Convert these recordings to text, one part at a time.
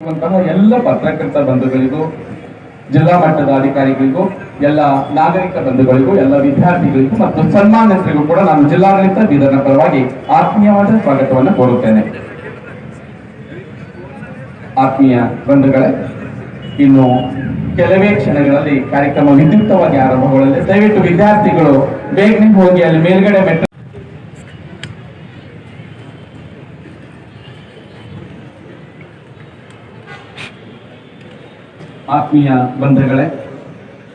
ಎಲ್ಲ ಪತ್ರಕರ್ತ ಬಂಧುಗಳಿಗೂ, ಜಿಲ್ಲಾ ಮಟ್ಟದ ಅಧಿಕಾರಿಗಳಿಗೂ, ಎಲ್ಲ ನಾಗರಿಕ ಬಂಧುಗಳಿಗೂ, ಎಲ್ಲ ವಿದ್ಯಾರ್ಥಿಗಳಿಗೂ ಮತ್ತು ಸನ್ಮಾನಿತರಿಗೂ ಕೂಡ ನಾನು ಜಿಲ್ಲಾಡಳಿತ ಬೀದರ್ನ ಪರವಾಗಿ ಆತ್ಮೀಯವಾದ ಸ್ವಾಗತವನ್ನು ಕೋರುತ್ತೇನೆ. ಆತ್ಮೀಯ ಬಂಧುಗಳೇ, ಇನ್ನು ಕೆಲವೇ ಕ್ಷಣಗಳಲ್ಲಿ ಕಾರ್ಯಕ್ರಮ ವಿದ್ಯುಕ್ತವಾಗಿ ಆರಂಭಗೊಳ್ಳಲಿದೆ. ದಯವಿಟ್ಟು ವಿದ್ಯಾರ್ಥಿಗಳು ಬೇಗನೆ ಹೋಗಿ ಅಲ್ಲಿ ಮೇಲ್ಗಡೆ ಮೆಟ್ಟ ಆತ್ಮೀಯ ಬಂಧುಗಳೇ,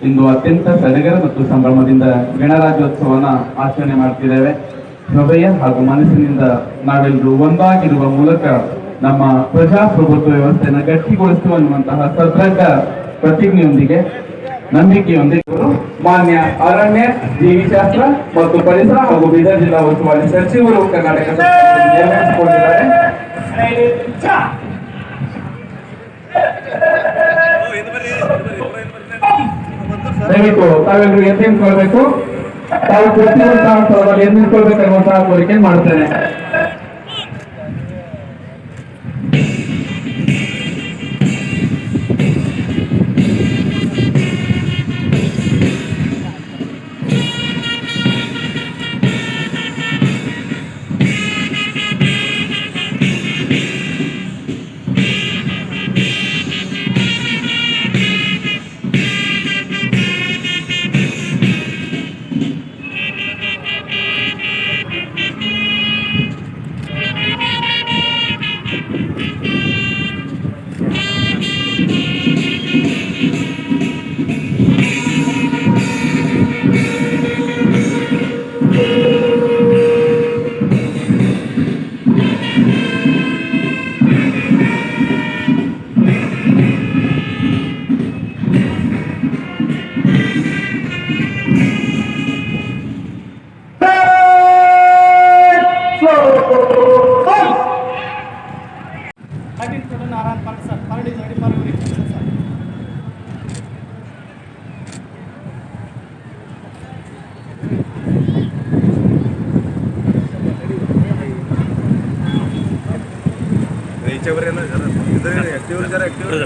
ಇಂದು ಅತ್ಯಂತ ಸಡಗರ ಮತ್ತು ಸಂಭ್ರಮದಿಂದ ಗಣರಾಜ್ಯೋತ್ಸವನ ಆಚರಣೆ ಮಾಡ್ತಿದ್ದೇವೆ. ಹೃದಯ ಹಾಗೂ ಮನಸ್ಸಿನಿಂದ ನಾವೆಲ್ಲರೂ ಒಂದಾಗಿರುವ ಮೂಲಕ ನಮ್ಮ ಪ್ರಜಾಪ್ರಭುತ್ವ ವ್ಯವಸ್ಥೆಯನ್ನು ಗಟ್ಟಿಗೊಳಿಸುವ ಅನ್ನುವಂತಹ ಸದೃಢ ಪ್ರತಿಜ್ಞೆಯೊಂದಿಗೆ, ನಂಬಿಕೆಯೊಂದಿಗೆ ಮಾನ್ಯ ಅರಣ್ಯ ಜೀವಿಶಾಸ್ತ್ರ ಮತ್ತು ಪರಿಸರ ಹಾಗೂ ಬೀದರ್ ಜಿಲ್ಲಾ ಉಸ್ತುವಾರಿ ಸಚಿವರು ಕರ್ನಾಟಕ ನೇಮಿಸಿಕೊಂಡಿದ್ದಾರೆ ದಯವಿಟ್ಟು ತಾವೆಲ್ಲರೂ ಎದ್ದು ನಿಂತ್ಕೊಳ್ಬೇಕು. ತಾವು ಪ್ರತಿಯೊಂದು ಎದ್ದು ನಿಂತ್ಕೊಳ್ಬೇಕಾಗುವಂತಹ ಕೋರಿಕೆ ಮಾಡುತ್ತೇನೆ?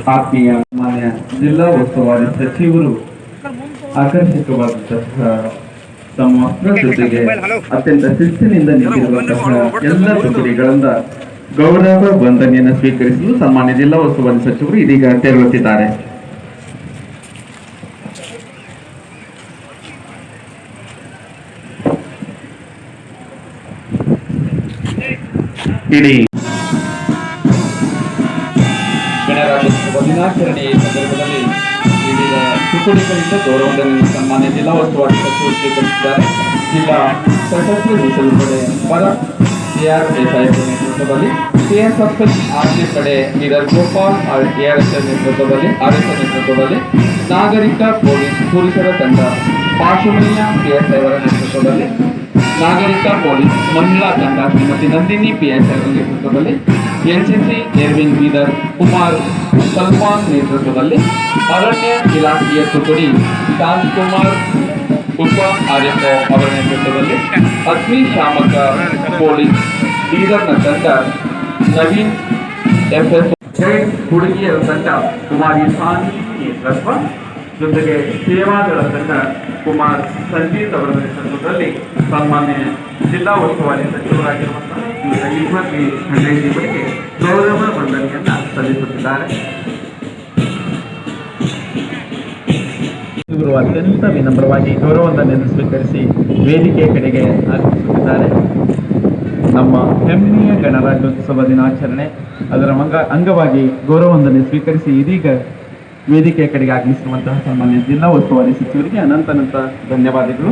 ಆತ್ಮೀಯ ಮಾನ್ಯ ಜಿಲ್ಲಾ ಉಸ್ತುವಾರಿ ಸಚಿವರು ಆಕರ್ಷಕವಾದಂತಹ ತಮ್ಮ ವಸ್ತ್ರ ಜೊತೆಗೆ ಅತ್ಯಂತ ಶಿಸ್ತಿನಿಂದ ನಿಂತಿರುವಂತಹ ಎಲ್ಲ ಪ್ರತಿನಿಧಿಗಳಿಂದ ಗೌರವ ವಂದನೆಯನ್ನು ಸ್ವೀಕರಿಸಲು ಸನ್ಮಾನ್ಯ ಜಿಲ್ಲಾ ಉಸ್ತುವಾರಿ ಸಚಿವರು ಇದೀಗ ತೆರಳುತ್ತಿದ್ದಾರೆ. ಇಡೀ ದಿನಾಚರಣೆಯ ಸಂದರ್ಭದಲ್ಲಿ ವಿವಿಧ ತುಕಡಿಗಳಿಂದ ಗೌರವಧನ ಸನ್ಮಾನ್ಯ ಜಿಲ್ಲಾ ಉಸ್ತುವಾರಿ ಸಚಿವರು ಸ್ವೀಕರಿಸಿದ್ದಾರೆ. ಜಿಲ್ಲಾ ಸಶಸ್ತ್ರ ಮೀಸಲು ಪಡೆ ಪರ ಎಆರ್ ದೇಸಾಯಿ ನೇತೃತ್ವದಲ್ಲಿ ಕೆಎಸ್ಎಫ್ಎಸ್ ಆರ್ಮಿ ಪಡೆ leader Gopal A R S ನೇತೃತ್ವದಲ್ಲಿ ಆರ್ಎಸ್ ನೇತೃತ್ವದಲ್ಲಿ, ನಾಗರಿಕ ಪೊಲೀಸ್ ಪೊಲೀಸರ ತಂಡ ಪಾಶುಮಯ್ಯ ಐ ಅವರ ನೇತೃತ್ವದಲ್ಲಿ, ನಾಗರಿಕ ಪೊಲೀಸ್ ಮಹಿಳಾ ತಂಡ ಶ್ರೀಮತಿ ನಂದಿನಿ ಪಿಎಸ್ ಅವರ ನೇತೃತ್ವದಲ್ಲಿ ಎನ್ಸಿಸಿ, ಎರ್ವಿನ್ ಬೀದರ್, ಕುಮಾರ್ ಸಲ್ಮಾನ್ ನೇತೃತ್ವದಲ್ಲಿ ಅರಣ್ಯ ಇಲಾಖೆಯ ತುಕಡಿ ಶಾಂತ್ ಕುಮಾರ್ ಉಪ ಆರ್ಯಪ್ಪ ಅವರ ನೇತೃತ್ವದಲ್ಲಿ ಅಗ್ನಿಶಾಮಕ ಪೊಲೀಸ್ ಬೀದರ್ನ ತಂಡ ನವೀನ್ ಎಫ್ಎಸ್ ಹುಡುಗಿಯರ ತಂಡ ಕುಮಾರಿ ಸಾನಿ ನೇತೃತ್ವ ಜೊತೆಗೆ ಸೇವಾದಳ ತಂಡ ಕುಮಾರ್ ಸಂಜೀತ್ ಅವರ ನೇತೃತ್ವದಲ್ಲಿ ಸನ್ಮಾನ್ಯ ಜಿಲ್ಲಾ ಉಸ್ತುವಾರಿ ಸಚಿವರಾಗಿರುವಂತಹ ಈ ಗೌರವ ವಂದನೆಯನ್ನ ಸಲ್ಲಿಸುತ್ತಿದ್ದಾರೆ. ಇವರು ಅತ್ಯಂತ ವಿನಮ್ರವಾಗಿ ಗೌರವವನ್ನು ಸ್ವೀಕರಿಸಿ ವೇದಿಕೆಯ ಕಡೆಗೆ ಆಗಮಿಸುತ್ತಿದ್ದಾರೆ. ನಮ್ಮ ಹೆಮ್ಮೆಯ ಗಣರಾಜ್ಯೋತ್ಸವ ದಿನಾಚರಣೆ ಅದರ ಅಂಗ ಅಂಗವಾಗಿ ಗೌರವವನ್ನು ಸ್ವೀಕರಿಸಿ ಇದೀಗ ವೇದಿಕೆಯ ಕಡೆಗೆ ಆಗಮಿಸಿರುವಂತಹ ಸಾಮಾನ್ಯ ಜಿಲ್ಲಾ ಉಸ್ತುವಾರಿ ಸಚಿವರಿಗೆ ಅನಂತ ಅನಂತ ಧನ್ಯವಾದಗಳು.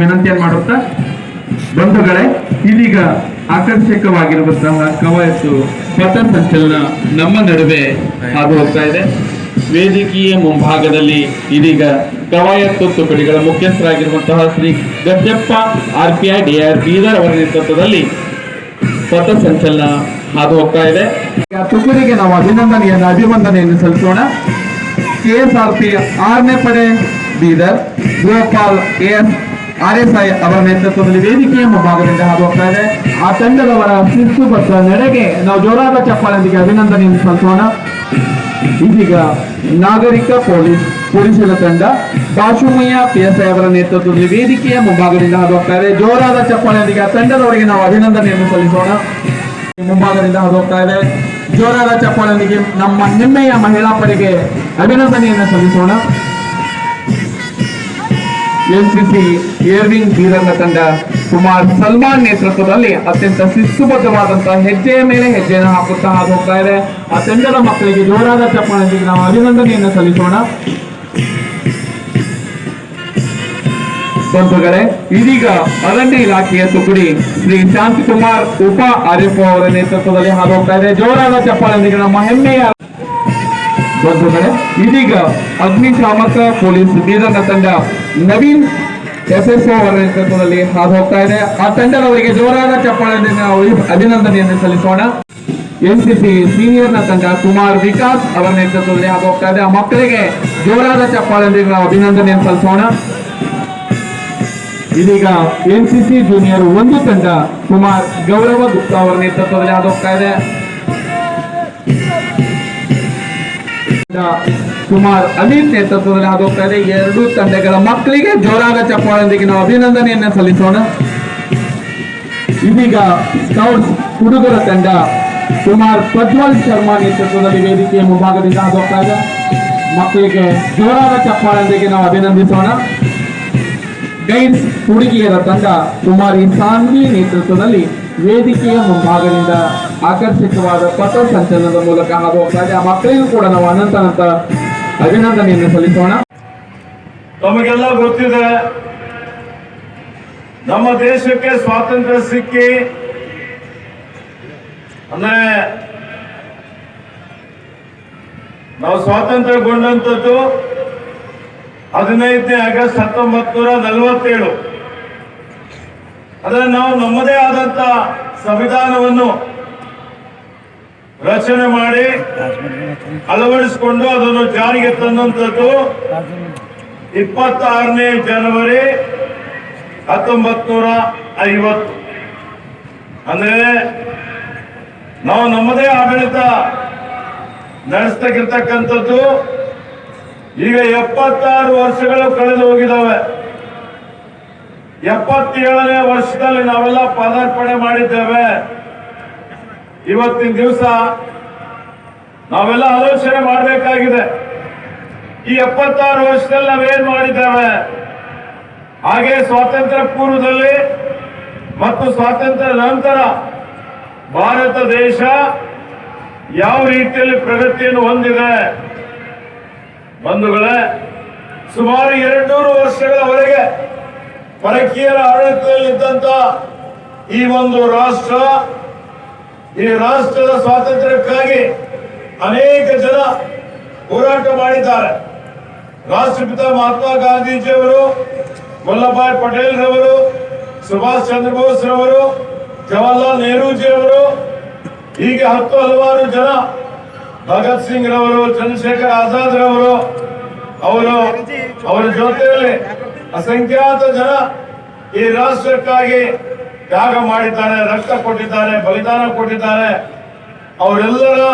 ವಿನಂತಿಯನ್ನು ಮಾಡುತ್ತಾ? ಬಂಧುಗಳೇ, ಇದೀಗ ಆಕರ್ಷಕವಾಗಿರುವಂತಹ ಕವಾಯತು ಪಥ ಸಂಚಲನ ನಮ್ಮ ನಡುವೆ ಹಾದು ಹೋಗ್ತಾ ಇದೆ. ವೇದಿಕೆಯ ಮುಂಭಾಗದಲ್ಲಿ ಇದೀಗ ಕವಾಯತ್ತು ತುಕಡಿಗಳ ಮುಖ್ಯಸ್ಥರಾಗಿರುವಂತಹ Shri Gaddappa R P I D R Bidar ಅವರ ನೇತೃತ್ವದಲ್ಲಿ ಪಥ ಸಂಚಲನ ಹಾದು ಹೋಗ್ತಾ ಇದೆ. ತುಕಡಿಗೆ ನಾವು ಅಭಿನಂದನೆಯನ್ನು, ಅಭಿವಂದನೆಯನ್ನು ಸಲ್ಲಿಸೋಣ. ಕೆಎಸ್ಆರ್ಪಿ ಆರನೇ ಪಡೆ ಬೀದರ್ ಗೋಪಾಲ್ ಎಸ್ ಐ ಅವರ ನೇತೃತ್ವದಲ್ಲಿ ವೇದಿಕೆಯ ಮುಂಭಾಗದಿಂದ ಹಾದು ಇದೆ. ಆ ತಂಡದವರ ಶಿಸ್ತುಬದ್ಧ ನಡೆಗೆ ನಾವು ಜೋರಾದ ಚಪ್ಪಾಳೊಂದಿಗೆ ಅಭಿನಂದನೆಯನ್ನು ಸಲ್ಲಿಸೋಣ. ಇದೀಗ ನಾಗರಿಕ ಪೊಲೀಸ್ ಪೊಲೀಸರ ತಂಡ ದಾಶುಮಯ್ಯ ಐ ಅವರ ನೇತೃತ್ವದಲ್ಲಿ ವೇದಿಕೆಯ ಮುಂಭಾಗದಿಂದ ಹಾದು ಇದೆ. ಜೋರಾದ ಚಪ್ಪಾಳೊಂದಿಗೆ ಆ ತಂಡದವರಿಗೆ ನಾವು ಅಭಿನಂದನೆಯನ್ನು ಸಲ್ಲಿಸೋಣ. ಮುಂಭಾಗದಿಂದ ಹಾದು ಇದೆ. ಜೋರಾದ ಚಪ್ಪಾಳೊಂದಿಗೆ ನಮ್ಮ ನಿಮ್ಮೆಯ ಮಹಿಳಾ ಪಡೆಗೆ ಅಭಿನಂದನೆಯನ್ನು ಸಲ್ಲಿಸೋಣ. ಎನ್ಸಿಸಿ ಏರ್ವಿಂಗ್ ಬೀರನ್ನ ತಂಡ ಕುಮಾರ್ ಸಲ್ಮಾನ್ ನೇತೃತ್ವದಲ್ಲಿ ಅತ್ಯಂತ ಶಿಸ್ತುಬದ್ಧವಾದಂತಹ ಹೆಜ್ಜೆಯ ಮೇಲೆ ಹೆಜ್ಜೆಯನ್ನು ಹಾಕುತ್ತಾ ಹಾದು ಹೋಗ್ತಾ ಇದೆ. ಆ ತಂಡದ ಮಕ್ಕಳಿಗೆ ಜೋರಾದ ಚಪ್ಪಾಳೊಂದಿಗೆ ನಾವು ಅಭಿನಂದನೆಯನ್ನು ಸಲ್ಲಿಸೋಣ. ಬಂಧುಗಳೇ, ಇದೀಗ ಅರಣ್ಯ ಇಲಾಖೆಯ ತುಕುಡಿ ಶ್ರೀ ಶಾಂತಿಕುಮಾರ್ ಉಪ ಆರ್ಎಫ್ ಅವರ ನೇತೃತ್ವದಲ್ಲಿ ಹಾದು ಹೋಗ್ತಾ ಇದೆ. ಜೋರಾದ ಚಪ್ಪಾಳೊಂದಿಗೆ ನಮ್ಮ ಹೆಮ್ಮೆಯ ಬಂಧುಗಳೇ, ಇದೀಗ ಅಗ್ನಿಶಾಮಕ ಪೊಲೀಸ್ ಬೀದರ್ನ ತಂಡ ನವೀನ್ ಎಸ್ಎಸ್ಒ ಅವರ ನೇತೃತ್ವದಲ್ಲಿ ಹಾದು ಹೋಗ್ತಾ ಇದೆ. ಆ ತಂಡದವರಿಗೆ ಜೋರಾದ ಚಪ್ಪಾಳೆಯಿಂದ ನಾವು ಅಭಿನಂದನೆಯನ್ನು ಸಲ್ಲಿಸೋಣ. ಎನ್ಸಿಸಿ ನ ತಂಡ ಕುಮಾರ್ ವಿಕಾಸ್ ಅವರ ನೇತೃತ್ವದಲ್ಲಿ ಹಾದು ಹೋಗ್ತಾ ಇದೆ. ಆ ಮಕ್ಕಳಿಗೆ ಜೋರಾದ ಚಪ್ಪಾಳೆಯೊಂದಿಗೆ ನಾವು ಅಭಿನಂದನೆಯನ್ನು ಸಲ್ಲಿಸೋಣ. ಇದೀಗ ಎನ್ ಸಿ ಸಿ ಜೂನಿಯರ್ ಒಂದು ತಂಡ ಕುಮಾರ್ ಗೌರವ ಗುಪ್ತಾ ಅವರ ನೇತೃತ್ವದಲ್ಲಿ ಆದೋಗ್ತಾ ಇದೆ. ಕುಮಾರ್ ಅಮಿತ್ ನೇತೃತ್ವದಲ್ಲಿ ಆದೋಗ್ತಾ ಇದೆ. ಎರಡು ತಂಡಗಳ ಮಕ್ಕಳಿಗೆ ಜೋರಾದ ಚಪ್ಪಾಳೊಂದಿಗೆ ನಾವು ಅಭಿನಂದನೆಯನ್ನು ಸಲ್ಲಿಸೋಣ. ಇದೀಗ ಸ್ಕೌಟ್ಸ್ ಹುಡುಗರ ತಂಡ ಕುಮಾರ್ ಪ್ರಜ್ವಲ್ ಶರ್ಮಾ ನೇತೃತ್ವದಲ್ಲಿ ವೇದಿಕೆಯ ಮುಂಭಾಗದಿಂದ ಆದೋಗ್ತಾ ಇದೆ. ಮಕ್ಕಳಿಗೆ ಜೋರಾದ ಚಪ್ಪಾಳೊಂದಿಗೆ ನಾವು ಅಭಿನಂದಿಸೋಣ. ಗೈಡ್ಸ್ ಹುಡುಗಿಯರ ತಂಡ ಕುಮಾರಿ ಸಾನ್ವಿ ನೇತೃತ್ವದಲ್ಲಿ ವೇದಿಕೆಯ ಮುಂಭಾಗದಿಂದ ಆಕರ್ಷಕವಾದ ಪಥ ಸಂಚಲನದ ಮೂಲಕ ಹಾಗೂ ಆ ಮಕ್ಕಳಿಗೂ ಕೂಡ ನಾವು ಅನಂತ ಅಭಿನಂದನೆಯನ್ನು ಸಲ್ಲಿಸೋಣ. ತಮಗೆಲ್ಲ ಗೊತ್ತಿದೆ, ನಮ್ಮ ದೇಶಕ್ಕೆ ಸ್ವಾತಂತ್ರ್ಯ ಸಿಕ್ಕಿ, ಅಂದ್ರೆ ನಾವು ಸ್ವಾತಂತ್ರ್ಯಗೊಂಡಂಥದ್ದು ಹದಿನೈದನೇ ಆಗಸ್ಟ್ ಹತ್ತೊಂಬತ್ತು ನೂರ ನಲವತ್ತೇಳು. ಅದರ ನಾವು ನಮ್ಮದೇ ಆದಂತ ಸಂವಿಧಾನವನ್ನು ರಚನೆ ಮಾಡಿ ಅಳವಡಿಸಿಕೊಂಡು ಅದನ್ನು ಜಾರಿಗೆ ತಂದಂಥದ್ದು ಇಪ್ಪತ್ತಾರನೇ ಜನವರಿ ಹತ್ತೊಂಬತ್ ನೂರ ಐವತ್ತು. ಅಂದ್ರೆ ನಾವು ನಮ್ಮದೇ ಆಡಳಿತ ನಡೆಸ್ತಕ್ಕಿರ್ತಕ್ಕಂಥದ್ದು ಈಗ ಎಪ್ಪತ್ತಾರು ವರ್ಷಗಳು ಕಳೆದು ಹೋಗಿದ್ದಾವೆ ಎಪ್ಪತ್ತೇಳನೇ ವರ್ಷದಲ್ಲಿ ನಾವೆಲ್ಲ ಪದಾರ್ಪಣೆ ಮಾಡಿದ್ದೇವೆ. ಇವತ್ತಿನ ದಿವಸ ನಾವೆಲ್ಲ ಆಲೋಚನೆ ಮಾಡಬೇಕಾಗಿದೆ. ಈ ಎಪ್ಪತ್ತಾರು ವರ್ಷದಲ್ಲಿ ನಾವೇನ್ ಮಾಡಿದ್ದೇವೆ? ಹಾಗೆ ಸ್ವಾತಂತ್ರ್ಯ ಪೂರ್ವದಲ್ಲಿ ಮತ್ತು ಸ್ವಾತಂತ್ರ್ಯ ನಂತರ ಭಾರತ ದೇಶ ಯಾವ ರೀತಿಯಲ್ಲಿ ಪ್ರಗತಿಯನ್ನು ಹೊಂದಿದೆ? ಬಂಧುಗಳೇ, ಸುಮಾರು ಎರಡ್ನೂರು ವರ್ಷಗಳವರೆಗೆ ಪರಕೀಯರ ಆಡಳಿತದಲ್ಲಿದ್ದಂತ ಈ ಒಂದು ರಾಷ್ಟ್ರ, ಈ ರಾಷ್ಟ್ರದ ಸ್ವಾತಂತ್ರ್ಯಕ್ಕಾಗಿ ಅನೇಕ ಜನ ಹೋರಾಟ ಮಾಡಿದ್ದಾರೆ. ರಾಷ್ಟ್ರಪಿತ ಮಹಾತ್ಮ ಗಾಂಧೀಜಿಯವರು, ವಲ್ಲಭಾಯ್ ಪಟೇಲ್ ರವರು, ಸುಭಾಷ್ ಚಂದ್ರ ಬೋಸ್ ರವರು, ಜವಾಹರ್ಲಾಲ್ ನೆಹರೂಜಿಯವರು, ಹೀಗೆ ಹತ್ತು ಹಲವಾರು ಜನ ಭಗತ್ ಸಿಂಗ್ ರವರು, ಚಂದ್ರಶೇಖರ್ ಆಜಾದ್ ರವರು ಅವರು ಅವರ ಜೊತೆಯಲ್ಲಿ ಅಸಂಖ್ಯಾತ ಜನ ಈ ರಾಷ್ಟ್ರಕ್ಕಾಗಿ ತ್ಯಾಗ ಮಾಡಿದ್ದಾರೆ, ರಕ್ತ ಕೊಟ್ಟಿದ್ದಾರೆ, ಬಲಿದಾನ ಕೊಟ್ಟಿದ್ದಾರೆ. ಅವರೆಲ್ಲರ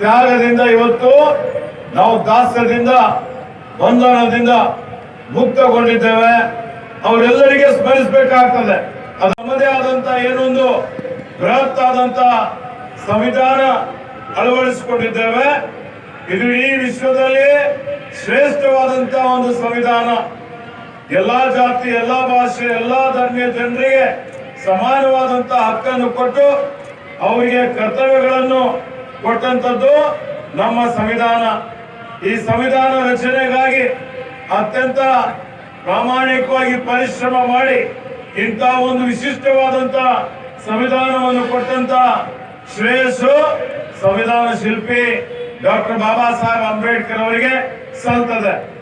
ತ್ಯಾಗದಿಂದ ಇವತ್ತು ನಾವು ದಾಸ್ಯದಿಂದ, ಬಂಧನದಿಂದ ಮುಕ್ತಗೊಂಡಿದ್ದೇವೆ. ಅವರೆಲ್ಲರಿಗೆ ಸ್ಮರಿಸಬೇಕಾಗ್ತದೆ. ಅದು ನಮ್ಮದೇ ಆದಂತ ಏನೊಂದು ಬೃಹತ್ ಆದಂತ ಸಂವಿಧಾನ ಅಳವಡಿಸಿಕೊಂಡಿದ್ದೇವೆ. ಇದು ಇಡೀ ವಿಶ್ವದಲ್ಲಿ ಶ್ರೇಷ್ಠವಾದಂತ ಒಂದು ಸಂವಿಧಾನ. ಎಲ್ಲಾ ಜಾತಿ, ಎಲ್ಲಾ ಭಾಷೆ, ಎಲ್ಲಾ ಧರ್ಮೀಯ ಜನರಿಗೆ ಸಮಾನವಾದಂತಹ ಹಕ್ಕನ್ನು ಕೊಟ್ಟು ಅವರಿಗೆ ಕರ್ತವ್ಯಗಳನ್ನು ಕೊಟ್ಟಂತದ್ದು ನಮ್ಮ ಸಂವಿಧಾನ. ಈ ಸಂವಿಧಾನ ರಚನೆಗಾಗಿ ಅತ್ಯಂತ ಪ್ರಾಮಾಣಿಕವಾಗಿ ಪರಿಶ್ರಮ ಮಾಡಿ ಇಂತಹ ಒಂದು ವಿಶಿಷ್ಟವಾದಂತ ಸಂವಿಧಾನವನ್ನು ಕೊಟ್ಟಂತ ಶ್ರೇಯಸ್ಸು ಸಂವಿಧಾನ ಶಿಲ್ಪಿ ಡಾಕ್ಟರ್ ಬಾಬಾ ಸಾಹೇಬ್ ಅಂಬೇಡ್ಕರ್ ಅವರಿಗೆ. सांगतात